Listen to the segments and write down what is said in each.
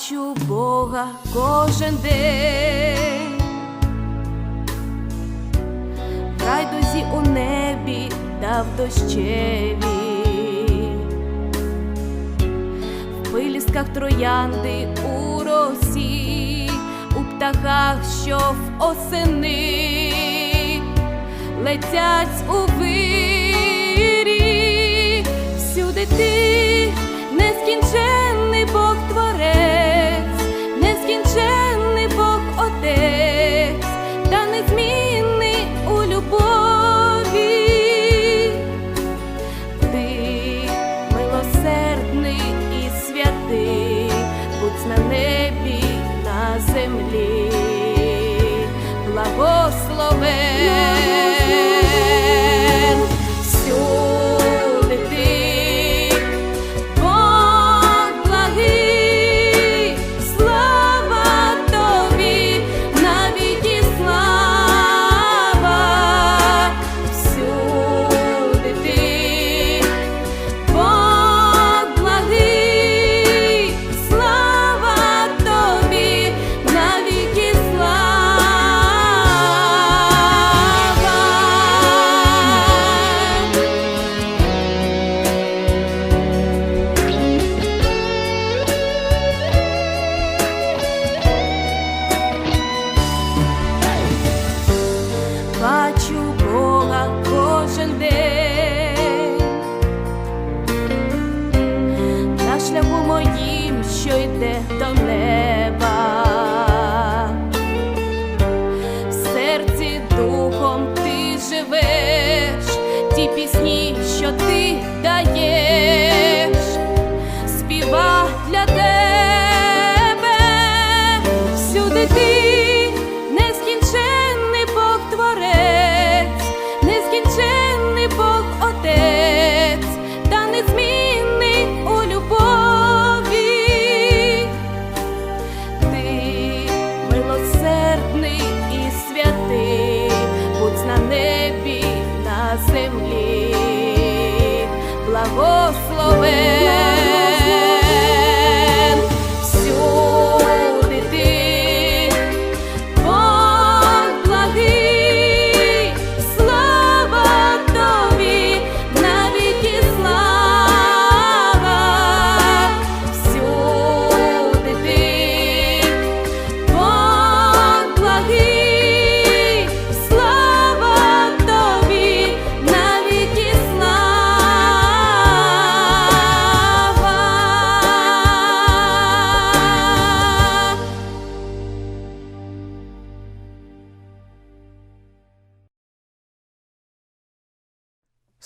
Бачу Бога кожен день, в райдузі у небі та в дощеві, в пилісках троянди у росі, у птахах, що в осени. Летять у вирі, всюди ти нескінченний Бог Творець,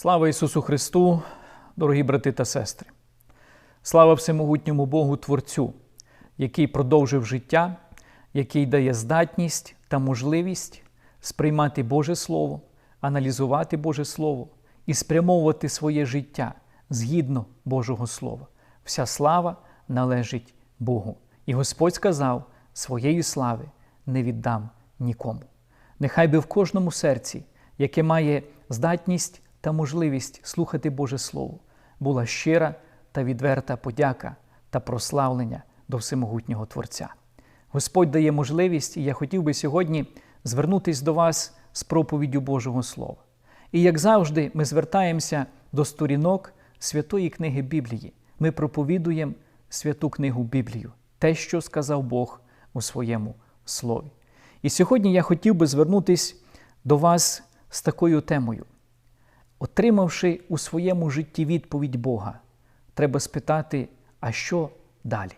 Слава Ісусу Христу, дорогі брати та сестри! Слава всемогутньому Богу Творцю, який продовжив життя, який дає здатність та можливість сприймати Боже Слово, аналізувати Боже Слово і спрямовувати своє життя згідно Божого Слова. Вся слава належить Богу. І Господь сказав: своєї слави не віддам нікому. Нехай би в кожному серці, яке має здатність та можливість слухати Боже Слово, була щира та відверта подяка та прославлення до всемогутнього Творця. Господь дає можливість, і я хотів би сьогодні звернутися до вас з проповіддю Божого Слова. І як завжди, ми звертаємося до сторінок святої книги Біблії. Ми проповідуємо святу книгу Біблію, те, що сказав Бог у своєму слові. І сьогодні я хотів би звернутися до вас з такою темою. Отримавши у своєму житті відповідь Бога, треба спитати, а що далі?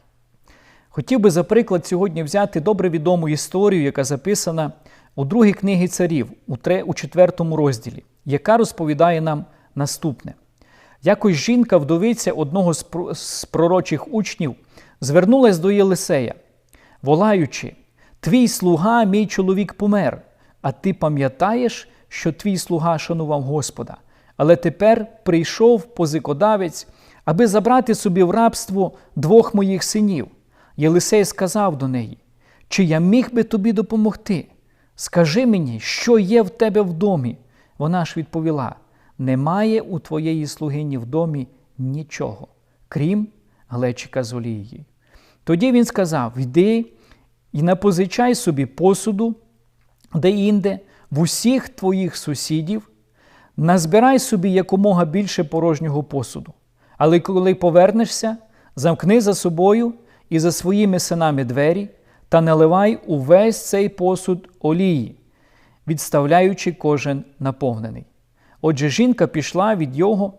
Хотів би, за приклад, сьогодні взяти добре відому історію, яка записана у другій книгі царів, у четвертому розділі, яка розповідає нам наступне. Якось жінка-вдовиця одного з з пророчих учнів звернулась до Єлисея, волаючи: Твій слуга, мій чоловік помер, а ти пам'ятаєш, що твій слуга шанував Господа. Але тепер прийшов позикодавець, аби забрати собі в рабство двох моїх синів. Єлисей сказав до неї: Чи я міг би тобі допомогти? Скажи мені, що є в тебе в домі. Вона ж відповіла: Немає у твоєї слугині в домі нічого, крім глечика з олією. Тоді він сказав: Йди і напозичай собі посуду, де інде, в усіх твоїх сусідів, назбирай собі якомога більше порожнього посуду. Але коли повернешся, замкни за собою і за своїми синами двері та наливай увесь цей посуд олії, відставляючи кожен наповнений. Отже, жінка пішла від його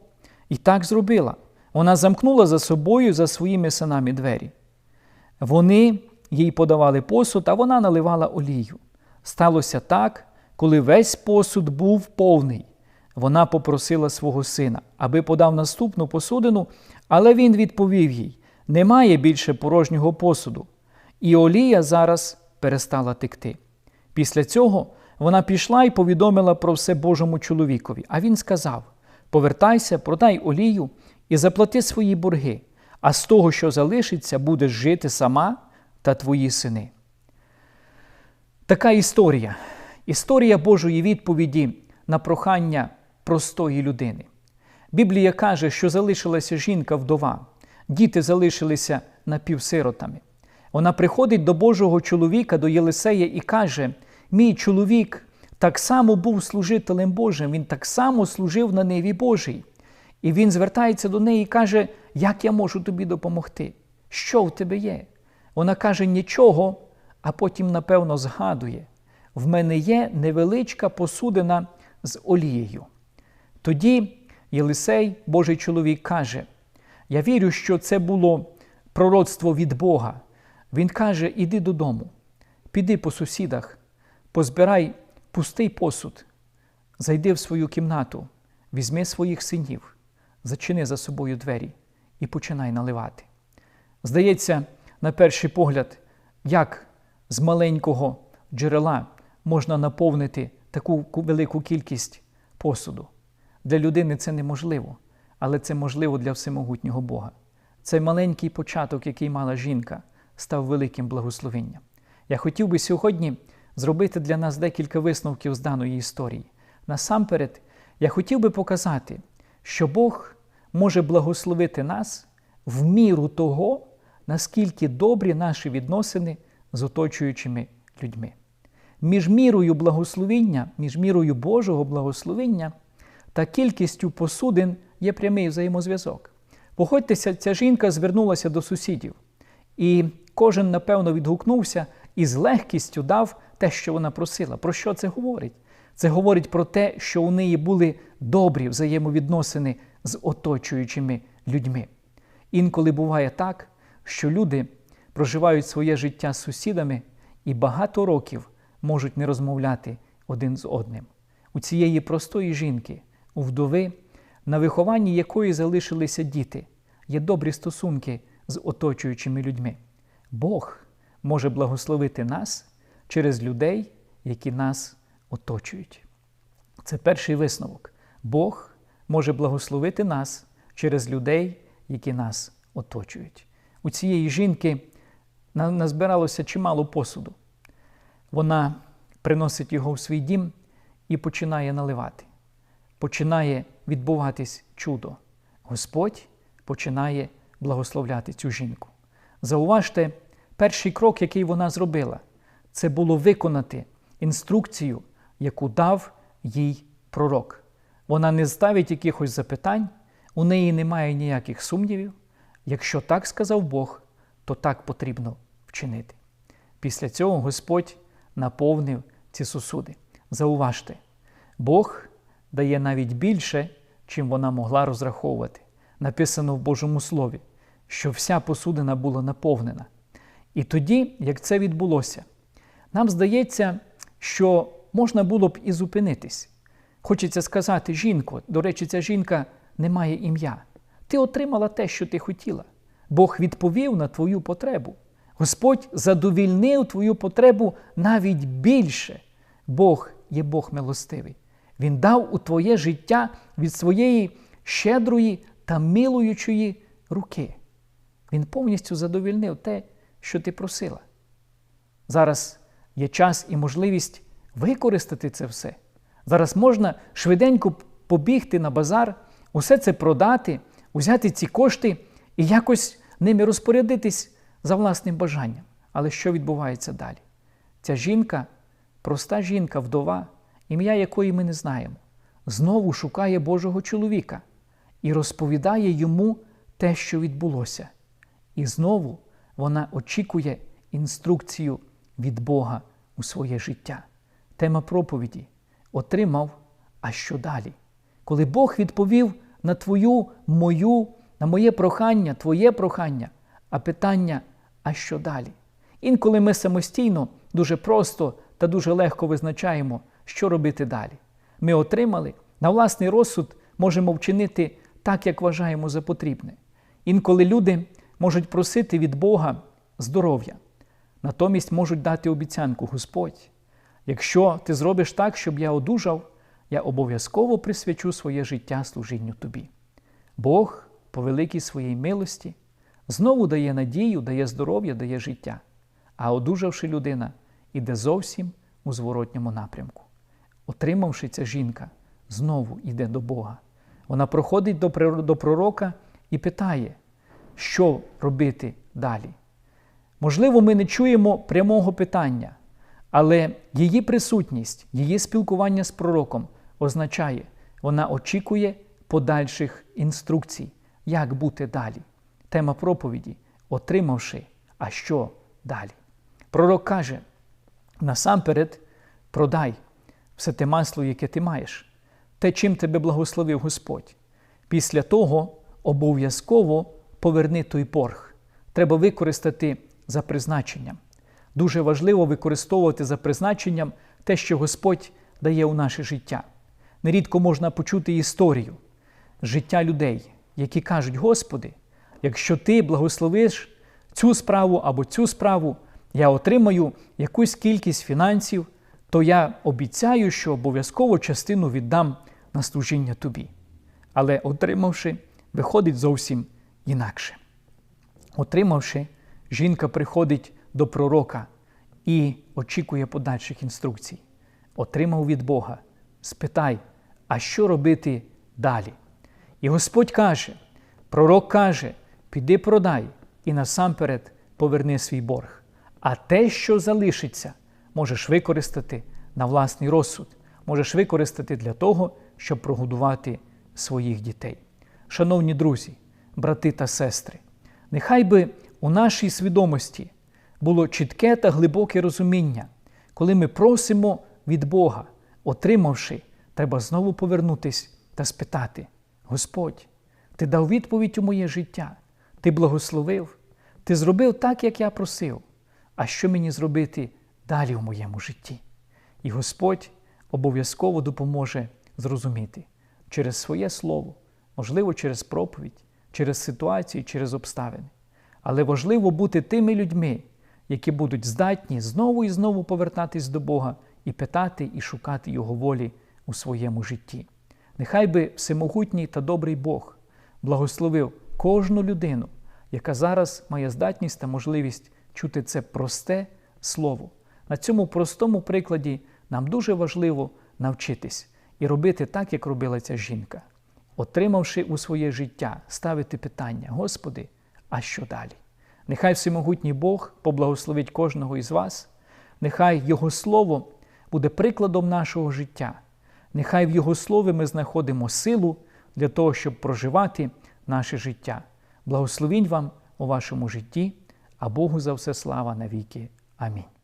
і так зробила. Вона замкнула за собою за своїми синами двері. Вони їй подавали посуд, а вона наливала олію. Сталося так, коли весь посуд був повний. Вона попросила свого сина, аби подав наступну посудину, але він відповів їй: немає більше порожнього посуду. І олія зараз перестала текти. Після цього вона пішла і повідомила про все Божому чоловікові. А він сказав: Повертайся, продай олію і заплати свої борги, а з того, що залишиться, будеш жити сама та твої сини. Така історія. Історія Божої відповіді на прохання простої людини. Біблія каже, що залишилася жінка вдова, діти залишилися напівсиротами. Вона приходить до Божого чоловіка, до Єлисея і каже: Мій чоловік так само був служителем Божим, він так само служив на ниві Божій. І він звертається до неї і каже, як я можу тобі допомогти? Що в тебе є? Вона каже нічого, а потім, напевно, згадує: в мене є невеличка посудина з олією. Тоді Єлисей, Божий чоловік, каже: Я вірю, що це було пророцтво від Бога. Він каже: Іди додому, піди по сусідах, позбирай пустий посуд, зайди в свою кімнату, візьми своїх синів, зачини за собою двері і починай наливати. Здається, на перший погляд, як з маленького джерела можна наповнити таку велику кількість посуду. Для людини це неможливо, але це можливо для всемогутнього Бога. Цей маленький початок, який мала жінка, став великим благословенням. Я хотів би сьогодні зробити для нас декілька висновків з даної історії. Насамперед, я хотів би показати, що Бог може благословити нас в міру того, наскільки добрі наші відносини з оточуючими людьми. Між мірою благословіння, між мірою Божого благословіння та кількістю посудин є прямий взаємозв'язок. Погодьтеся, ця жінка звернулася до сусідів, і кожен, напевно, відгукнувся і з легкістю дав те, що вона просила. Про що це говорить? Це говорить про те, що у неї були добрі взаємовідносини з оточуючими людьми. Інколи буває так, що люди проживають своє життя з сусідами і багато років можуть не розмовляти один з одним. У цієї простої жінки, у вдови, на вихованні якої залишилися діти, є добрі стосунки з оточуючими людьми. Бог може благословити нас через людей, які нас оточують. Це перший висновок. Бог може благословити нас через людей, які нас оточують. У цієї жінки назбиралося чимало посуду. Вона приносить його в свій дім і починає наливати. Починає відбуватись чудо. Господь починає благословляти цю жінку. Зауважте, перший крок, який вона зробила, це було виконати інструкцію, яку дав їй пророк. Вона не ставить якихось запитань, у неї немає ніяких сумнівів. Якщо так сказав Бог, то так потрібно вчинити. Після цього Господь наповнив ці сосуди. Зауважте, Бог дає навіть більше, чим вона могла розраховувати. Написано в Божому Слові, що вся посудина була наповнена. І тоді, як це відбулося, нам здається, що можна було б і зупинитись. Хочеться сказати, жінко, до речі, ця жінка не має ім'я. Ти отримала те, що ти хотіла. Бог відповів на твою потребу. Господь задовільнив твою потребу навіть більше. Бог є Бог милостивий. Він дав у твоє життя від своєї щедрої та милуючої руки. Він повністю задовільнив те, що ти просила. Зараз є час і можливість використати це все. Зараз можна швиденько побігти на базар, усе це продати, узяти ці кошти і якось ними розпорядитись за власним бажанням. Але що відбувається далі? Ця жінка, проста жінка, вдова, ім'я якої ми не знаємо, знову шукає Божого чоловіка і розповідає йому те, що відбулося. І знову вона очікує інструкцію від Бога у своє життя. Тема проповіді отримав, а що далі? Коли Бог відповів на твою, мою, на моє прохання, твоє прохання, а питання, а що далі? Інколи ми самостійно дуже просто та дуже легко визначаємо, що робити далі. Ми отримали на власний розсуд можемо вчинити так, як вважаємо за потрібне. Інколи люди можуть просити від Бога здоров'я, натомість можуть дати обіцянку Господь. Якщо ти зробиш так, щоб я одужав, я обов'язково присвячу своє життя служінню тобі. Бог, по великій своїй милості, знову дає надію, дає здоров'я, дає життя, а одужавши людина, іде зовсім у зворотньому напрямку. Отримавши ця жінка, знову йде до Бога. Вона проходить до пророка і питає, що робити далі. Можливо, ми не чуємо прямого питання, але її присутність, її спілкування з пророком означає, вона очікує подальших інструкцій, як бути далі. Тема проповіді отримавши, а що далі. Пророк каже: насамперед продай все те масло, яке ти маєш, те, чим тебе благословив Господь. Після того обов'язково поверни той борг. Треба використати за призначенням. Дуже важливо використовувати за призначенням те, що Господь дає у наше життя. Нерідко можна почути історію життя людей, які кажуть: Господи, якщо ти благословиш цю справу або цю справу, я отримаю якусь кількість фінансів, то я обіцяю, що обов'язково частину віддам на служіння тобі. Але отримавши, виходить зовсім інакше. Отримавши, жінка приходить до пророка і очікує подальших інструкцій. Отримав від Бога, спитай, а що робити далі? І Господь каже, пророк каже: піди продай і насамперед поверни свій борг. А те, що залишиться, можеш використати на власний розсуд, можеш використати для того, щоб прогодувати своїх дітей. Шановні друзі, брати та сестри, нехай би у нашій свідомості було чітке та глибоке розуміння, коли ми просимо від Бога, отримавши, треба знову повернутись та спитати: Господь, ти дав відповідь у моє життя, ти благословив, ти зробив так, як я просив. А що мені зробити далі у моєму житті? І Господь обов'язково допоможе зрозуміти через своє слово, можливо, через проповідь, через ситуації, через обставини. Але важливо бути тими людьми, які будуть здатні знову і знову повертатись до Бога і питати і шукати Його волі у своєму житті. Нехай би всемогутній та добрий Бог благословив кожну людину, яка зараз має здатність та можливість чути це просте слово. На цьому простому прикладі нам дуже важливо навчитись і робити так, як робила ця жінка, отримавши у своє життя, ставити питання: Господи, а що далі? Нехай всемогутній Бог поблагословить кожного із вас, нехай Його Слово буде прикладом нашого життя. Нехай в Його Слові ми знаходимо силу для того, щоб проживати наше життя. Благословінь вам у вашому житті, а Богу за все слава навіки. Амінь.